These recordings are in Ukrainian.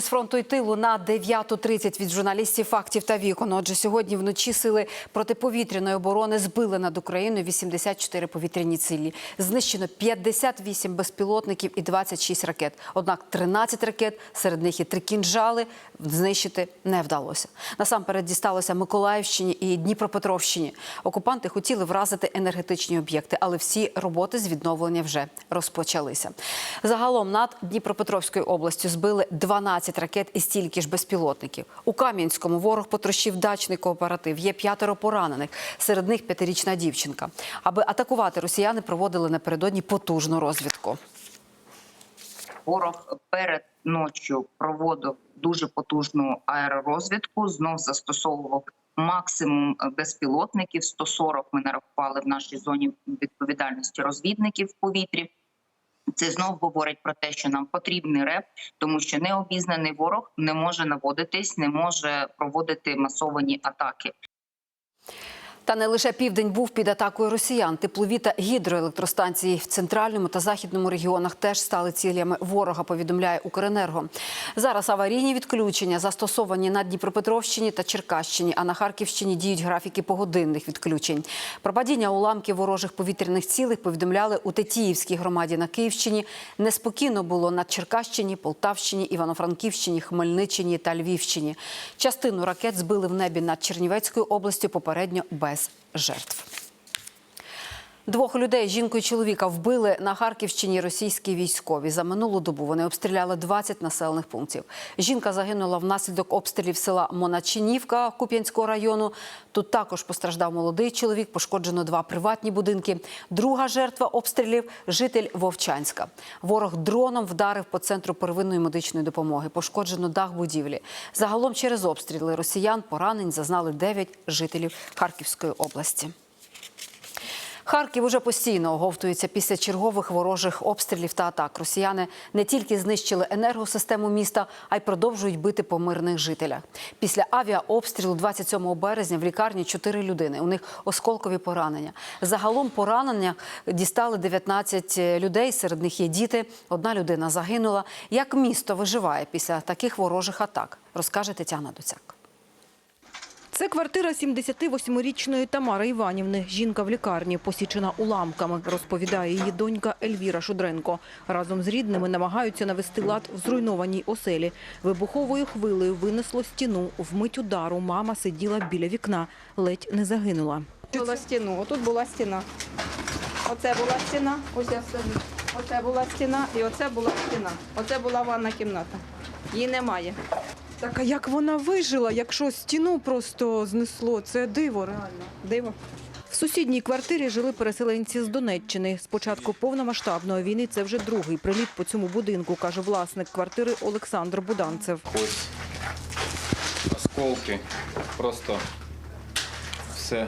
З фронту й тилу на 9.30 від журналістів фактів та вікон. Отже, сьогодні вночі сили протиповітряної оборони збили над Україною 84 повітряні цілі. Знищено 58 безпілотників і 26 ракет. Однак 13 ракет, серед них і три кінжали, знищити не вдалося. Насамперед дісталося Миколаївщині і Дніпропетровщині. Окупанти хотіли вразити енергетичні об'єкти, але всі роботи з відновлення вже розпочалися. Загалом над Дніпропетровською областю збили 12 ракет і стільки ж безпілотників. У Кам'янському ворог потрощив дачний кооператив. Є п'ятеро поранених. Серед них п'ятирічна дівчинка. Аби атакувати росіяни, проводили напередодні потужну розвідку. Ворог перед ночі проводив дуже потужну аеророзвідку. Знов застосовував максимум безпілотників. 140 ми нарахували в нашій зоні відповідальності розвідників в повітрі. Це знов говорить про те, що нам потрібний реп, тому що необізнаний ворог не може наводитись, не може проводити масовані атаки. Та не лише південь був під атакою росіян. Теплові та гідроелектростанції в центральному та західному регіонах теж стали цілями ворога. Повідомляє Укренерго. Зараз аварійні відключення застосовані на Дніпропетровщині та Черкащині. А на Харківщині діють графіки погодинних відключень. Про падіння уламків ворожих повітряних цілих повідомляли у Тетіївській громаді на Київщині. Неспокійно було на Черкащині, Полтавщині, Івано-Франківщині, Хмельниччині та Львівщині. Частину ракет збили в небі над Чернівецькою областю попередньо без жертв. Двох людей, жінку і чоловіка, вбили на Харківщині російські військові. За минулу добу вони обстріляли 20 населених пунктів. Жінка загинула внаслідок обстрілів села Моначинівка Куп'янського району. Тут також постраждав молодий чоловік, пошкоджено два приватні будинки. Друга жертва обстрілів житель Вовчанська. Ворог дроном вдарив по центру первинної медичної допомоги. Пошкоджено дах будівлі. Загалом через обстріли росіян поранень зазнали 9 жителів Харківської області. Харків уже постійно оговтується після чергових ворожих обстрілів та атак. Росіяни не тільки знищили енергосистему міста, а й продовжують бити по мирних жителях. Після авіаобстрілу 27 березня в лікарні 4 людини. У них осколкові поранення. Загалом поранення дістали 19 людей. Серед них є діти. Одна людина загинула. Як місто виживає після таких ворожих атак, розкаже Тетяна Доцяк. Це квартира 78-річної Тамари Іванівни. Жінка в лікарні, посічена уламками, розповідає її донька Ельвіра Шудренко. Разом з рідними намагаються навести лад в зруйнованій оселі. Вибуховою хвилею винесло стіну. Вмить удару мама сиділа біля вікна, ледь не загинула. Була стіну, отут була стіна. Оце була стіна, ось. Оце була стіна і оце була стіна. Оце була ванна кімната. Її немає. Так а як вона вижила, якщо стіну просто знесло? Це диво реально. Диво. В сусідній квартирі жили переселенці з Донеччини. З початку повномасштабної війни це вже другий приліт по цьому будинку, каже власник квартири Олександр Буданцев. Ось осколки. Просто все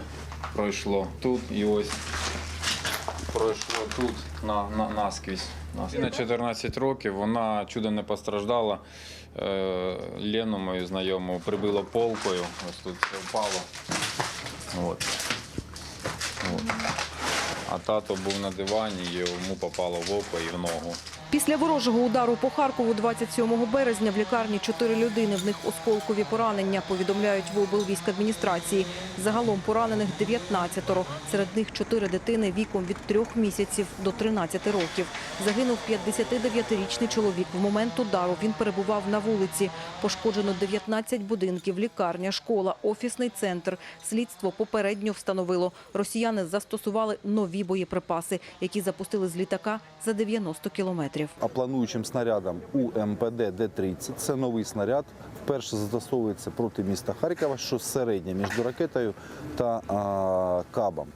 пройшло тут і ось пройшло тут на, на, наскрізь. наскрізь. На 14 років вона чудо не постраждала. Е, Лену, мою знайому, прибило полкою. Ось тут все впало. От. От. А тато був на дивані, йому попало в око і в ногу. Після ворожого удару по Харкову 27 березня в лікарні чотири людини. В них осколкові поранення, повідомляють в облвійськадміністрації. Загалом поранених 19-ро. Серед них чотири дитини віком від трьох місяців до 13 років. Загинув 59-річний чоловік. В момент удару він перебував на вулиці. Пошкоджено 19 будинків, лікарня, школа, офісний центр. Слідство попередньо встановило. Росіяни застосували нові боєприпаси, які запустили з літака за 90 кілометрів. А плануючим снарядом УМПД Д-30 це новий снаряд. Вперше застосовується проти міста Харкова, що середнє між ракетою та а, кабом.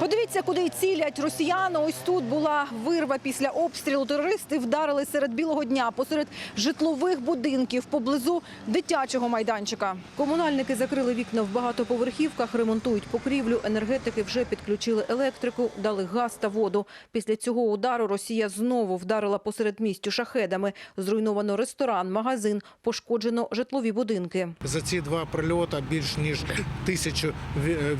Подивіться, куди цілять росіяни. Ось тут була вирва після обстрілу. Терористи вдарили серед білого дня, посеред житлових будинків, поблизу дитячого майданчика. Комунальники закрили вікна в багатоповерхівках, ремонтують покрівлю. Енергетики вже підключили електрику, дали газ та воду. Після цього удару Росія знову вдарила посеред містю шахедами. Зруйновано ресторан, магазин, пошкоджено житлові будинки. За ці два прильоти більш ніж тисячу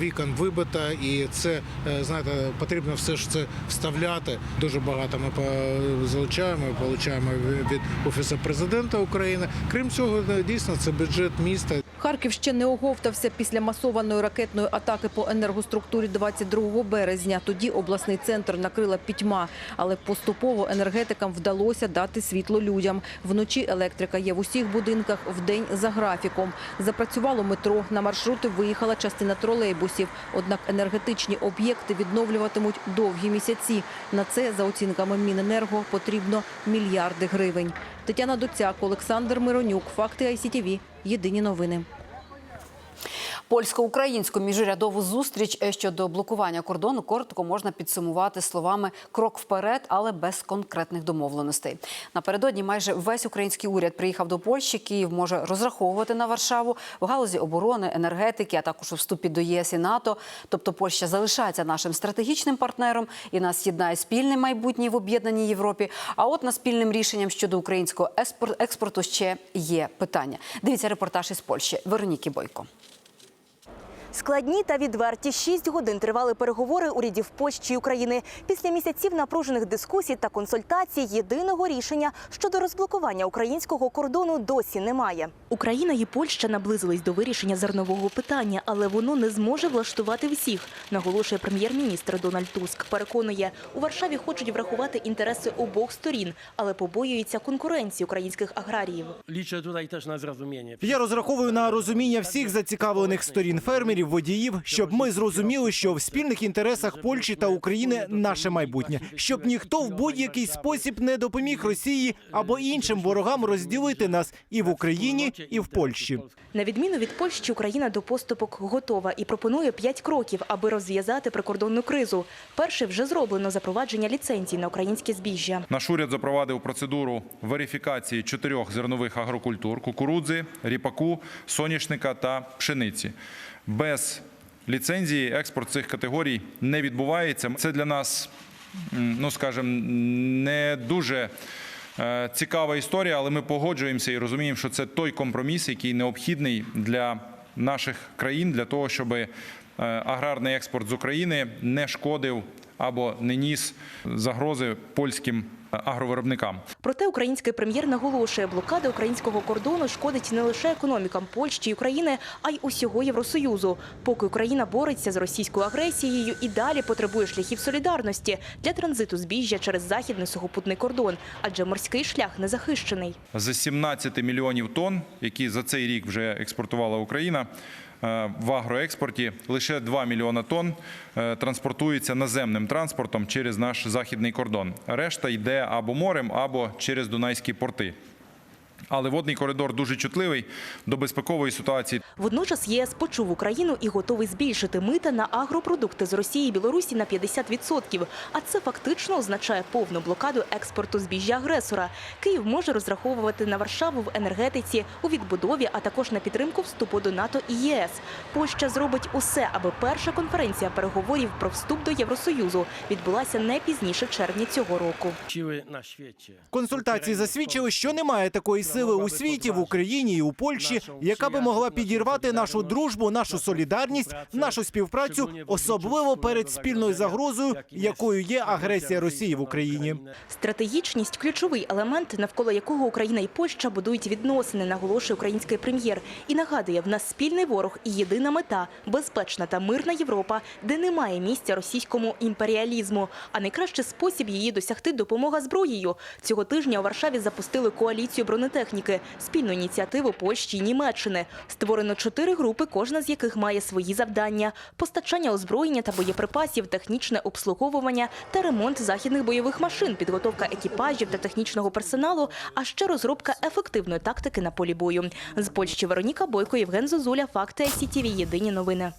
вікон вибито, і це е, знаєте, потрібно все ж це вставляти. Дуже багато ми по- залучаємо, получаємо від офісу президента України. Крім цього, дійсно це бюджет міста. Харків ще не оговтався після масованої ракетної атаки по енергоструктурі 22 березня. Тоді обласний центр накрила пітьма, але поступово енергетикам вдалося дати світло людям. Вночі електрика є в усіх будинках, вдень за графіком. Запрацювало метро, на маршрути виїхала частина тролейбусів. Однак енергетичні об'єкти відновлюватимуть довгі місяці. На це, за оцінками Міненерго, потрібно мільярди гривень. Тетяна Доцяк, Олександр Миронюк, Факти ICTV. Єдині новини. Польсько-українську міжурядову зустріч е, щодо блокування кордону коротко можна підсумувати словами крок вперед, але без конкретних домовленостей. Напередодні майже весь український уряд приїхав до Польщі. Київ може розраховувати на Варшаву в галузі оборони, енергетики, а також у вступі до єС і НАТО. Тобто Польща залишається нашим стратегічним партнером і нас єднає спільне майбутнє в об'єднаній Європі. А от на спільним рішенням щодо українського експорту ще є питання. Дивіться репортаж із Польщі Вероніки Бойко. Складні та відверті шість годин тривали переговори урядів Польщі і України. Після місяців напружених дискусій та консультацій єдиного рішення щодо розблокування українського кордону досі немає. Україна і Польща наблизились до вирішення зернового питання, але воно не зможе влаштувати всіх, наголошує прем'єр-міністр Дональд Туск. Переконує, у Варшаві хочуть врахувати інтереси обох сторін, але побоюються конкуренції українських аграріїв. Я розраховую на розуміння всіх зацікавлених сторін фермерів, водіїв, щоб ми зрозуміли, що в спільних інтересах Польщі та України наше майбутнє, щоб ніхто в будь-який спосіб не допоміг Росії або іншим ворогам розділити нас і в Україні, і в Польщі. На відміну від Польщі, Україна до поступок готова і пропонує п'ять кроків, аби розв'язати прикордонну кризу. Перше вже зроблено запровадження ліцензій на українське збіжжя. Наш уряд запровадив процедуру верифікації чотирьох зернових агрокультур: кукурудзи, ріпаку, соняшника та пшениці. Без ліцензії експорт цих категорій не відбувається. Це для нас, ну скажімо, не дуже е, цікава історія, але ми погоджуємося і розуміємо, що це той компроміс, який необхідний для наших країн, для того, щоб е, аграрний експорт з України не шкодив або не ніс загрози польським агровиробникам. Проте український прем'єр наголошує, блокада українського кордону шкодить не лише економікам Польщі і України, а й усього Євросоюзу. Поки Україна бореться з російською агресією і далі потребує шляхів солідарності для транзиту збіжжя через західний сухопутний кордон, адже морський шлях не захищений. З 17 мільйонів тонн, які за цей рік вже експортувала Україна. Е, В агроекспорті лише 2 мільйона тонн е, транспортується наземним транспортом через наш західний кордон. Решта йде або морем, або через Дунайські порти. Але водний коридор дуже чутливий до безпекової ситуації. Водночас ЄС почув Україну і готовий збільшити мита на агропродукти з Росії і Білорусі на 50%. А це фактично означає повну блокаду експорту збіжжя агресора. Київ може розраховувати на Варшаву в енергетиці, у відбудові, а також на підтримку вступу до НАТО і ЄС. Польща зробить усе, аби перша конференція переговорів про вступ до Євросоюзу відбулася не пізніше червня цього року. Консультації засвідчили, що немає такої сили у світі, в Україні і у Польщі, яка би могла підірвати нашу дружбу, нашу солідарність, нашу співпрацю, особливо перед спільною загрозою, якою є агресія Росії в Україні. Стратегічність ключовий елемент, навколо якого Україна і Польща будують відносини, наголошує український прем'єр. І нагадує, в нас спільний ворог і єдина мета безпечна та мирна Європа, де немає місця російському імперіалізму. А найкращий спосіб її досягти допомога зброєю. Цього тижня у Варшаві запустили коаліцію бронетехніки, спільну ініціативу Польщі і Німеччини. Створено чотири групи, кожна з яких має свої завдання: постачання озброєння та боєприпасів, технічне обслуговування та ремонт західних бойових машин, підготовка екіпажів та технічного персоналу, а ще розробка ефективної тактики на полі бою. З Польщі Вероніка Бойко, Євген Зозуля, Факти СІТІВІ. Єдині новини.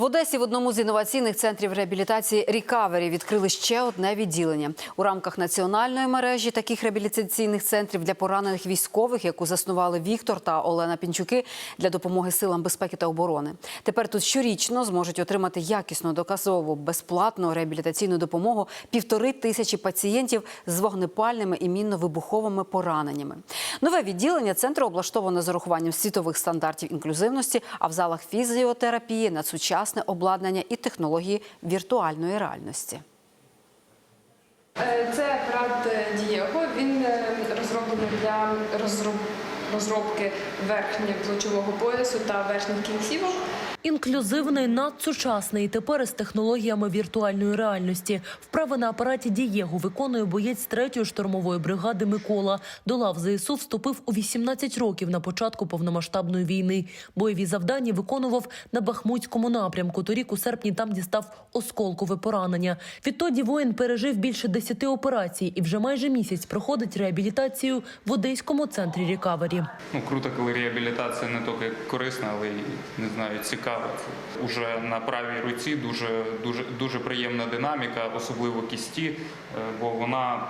В Одесі в одному з інноваційних центрів реабілітації Рікавері відкрили ще одне відділення у рамках національної мережі таких реабілітаційних центрів для поранених військових, яку заснували Віктор та Олена Пінчуки для допомоги силам безпеки та оборони. Тепер тут щорічно зможуть отримати якісну доказову безплатну реабілітаційну допомогу півтори тисячі пацієнтів з вогнепальними і мінно-вибуховими пораненнями. Нове відділення центру облаштовано з урахуванням світових стандартів інклюзивності, а в залах фізіотерапії над сучасним сучасне обладнання і технології віртуальної реальності. Е, Це апарат е, Дієго. Він е, розроблений для розроб... розробки верхнього плечового поясу та верхніх кінцівок. Інклюзивний, надсучасний, тепер із технологіями віртуальної реальності. Вправи на апараті Дієго виконує боєць 3-ї штурмової бригади Микола. До лав ЗСУ вступив у 18 років на початку повномасштабної війни. Бойові завдання виконував на Бахмутському напрямку. Торік у серпні там дістав осколкове поранення. Відтоді воїн пережив більше 10 операцій і вже майже місяць проходить реабілітацію в Одеському центрі рікавері. Ну, круто, коли реабілітація не тільки корисна, але й не знаю, цікава. Це Уже на правій руці дуже, дуже, дуже приємна динаміка, особливо кісті, е, бо вона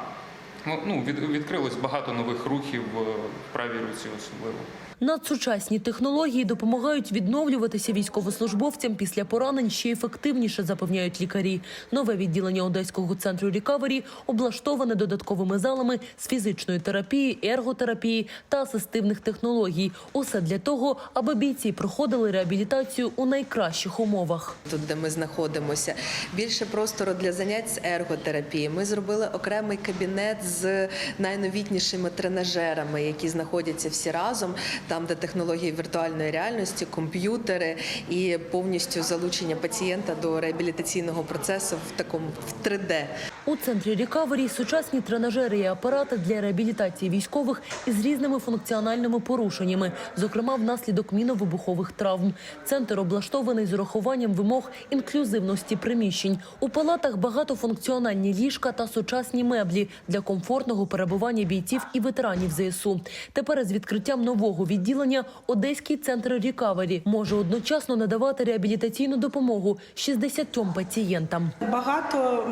ну, ну, від, відкрилось багато нових рухів е, в правій руці особливо. Надсучасні технології допомагають відновлюватися військовослужбовцям після поранень ще ефективніше, запевняють лікарі. Нове відділення Одеського центру рікавері облаштоване додатковими залами з фізичної терапії, ерготерапії та асистивних технологій. Усе для того, аби бійці проходили реабілітацію у найкращих умовах. Тут, де ми знаходимося, більше простору для занять з ерготерапії. Ми зробили окремий кабінет з найновітнішими тренажерами, які знаходяться всі разом, там, де технології віртуальної реальності, комп'ютери і повністю залучення пацієнта до реабілітаційного процесу в такому в 3D. У центрі рікавері сучасні тренажери і апарати для реабілітації військових із різними функціональними порушеннями, зокрема внаслідок міновибухових травм. Центр облаштований з урахуванням вимог інклюзивності приміщень. У палатах багатофункціональні ліжка та сучасні меблі для комфортного перебування бійців і ветеранів ЗСУ. Тепер із відкриттям нового відділення Одеський центр рікавері може одночасно надавати реабілітаційну допомогу 60 пацієнтам. Багато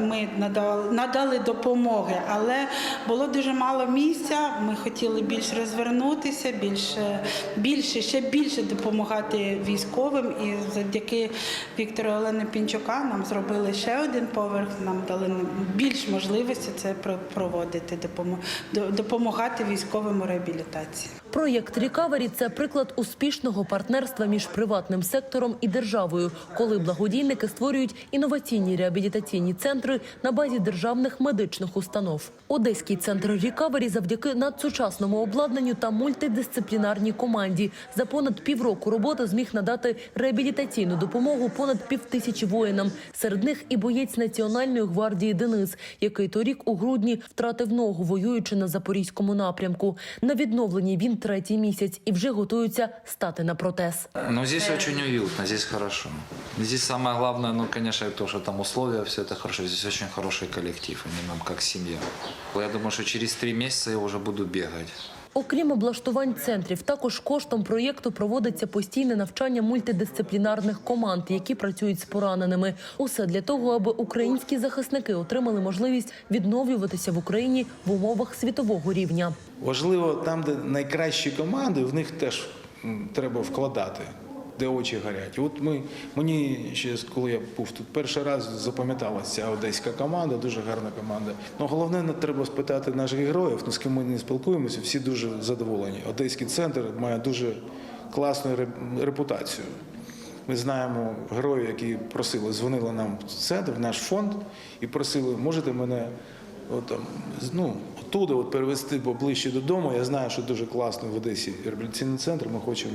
ми надали, надали допомоги, але було дуже мало місця. Ми хотіли більш розвернутися, більше, більше, ще більше допомагати військовим. І завдяки Віктору Олени Пінчука нам зробили ще один поверх. Нам дали більш можливості це про- проводити, допомо- до- допомагати військовим у реабілітації. Проєкт Рікавері це приклад успішного партнерства між приватним сектором і державою, коли благодійники створюють інноваційні реабілітаційні центри на базі державних медичних установ. Одеський центр Рікавері завдяки надсучасному обладнанню та мультидисциплінарній команді за понад півроку роботи зміг надати реабілітаційну допомогу понад півтисячі воїнам. Серед них і боєць Національної гвардії Денис, який торік у грудні втратив ногу, воюючи на запорізькому напрямку. На відновленні він третій місяць і вже готуються стати на протез. Ну, здесь очень уютно, здесь хорошо. Здесь самое главное, ну, конечно, то, что там условия, все это хорошо. Здесь очень хороший коллектив, они нам как семья. Я думаю, что через три месяца я уже буду бегать. Окрім облаштувань центрів, також коштом проєкту проводиться постійне навчання мультидисциплінарних команд, які працюють з пораненими. Усе для того, аби українські захисники отримали можливість відновлюватися в Україні в умовах світового рівня. Важливо там, де найкращі команди, в них теж треба вкладати, де очі горять. От ми мені ще коли я був тут перший раз, запам'яталася ця одеська команда, дуже гарна команда. Ну головне, не треба спитати наших героїв, ну з ким ми не спілкуємося, всі дуже задоволені. Одеський центр має дуже класну репутацію. Ми знаємо героїв, які просили, дзвонили нам в центр, в наш фонд, і просили, можете мене от, ну, оттуда от, перевезти поближче додому. Я знаю, що дуже класно в Одесі реабілітаційний центр, ми хочемо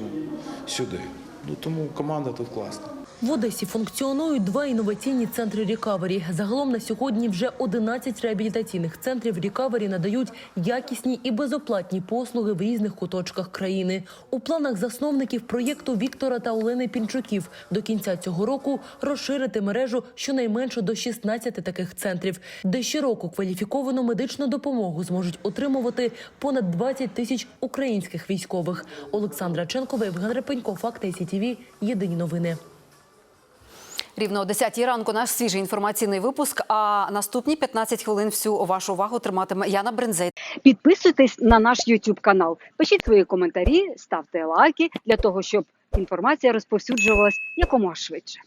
сюди. Ну, тому команда тут класна. В Одесі функціонують два інноваційні центри рікавері. Загалом на сьогодні вже 11 реабілітаційних центрів рікавері надають якісні і безоплатні послуги в різних куточках країни. У планах засновників проєкту Віктора та Олени Пінчуків до кінця цього року розширити мережу щонайменше до 16 таких центрів, де щороку кваліфіковану медичну допомогу зможуть отримувати понад 20 тисяч українських військових. Олександра Ченкова, Євген Репенько, Факти СІТІВІ. Єдині новини. Рівно о 10 ранку наш свіжий інформаційний випуск. А наступні 15 хвилин всю вашу увагу триматиме Яна Брензей. Підписуйтесь на наш YouTube канал, пишіть свої коментарі, ставте лайки для того, щоб інформація розповсюджувалась якомога швидше.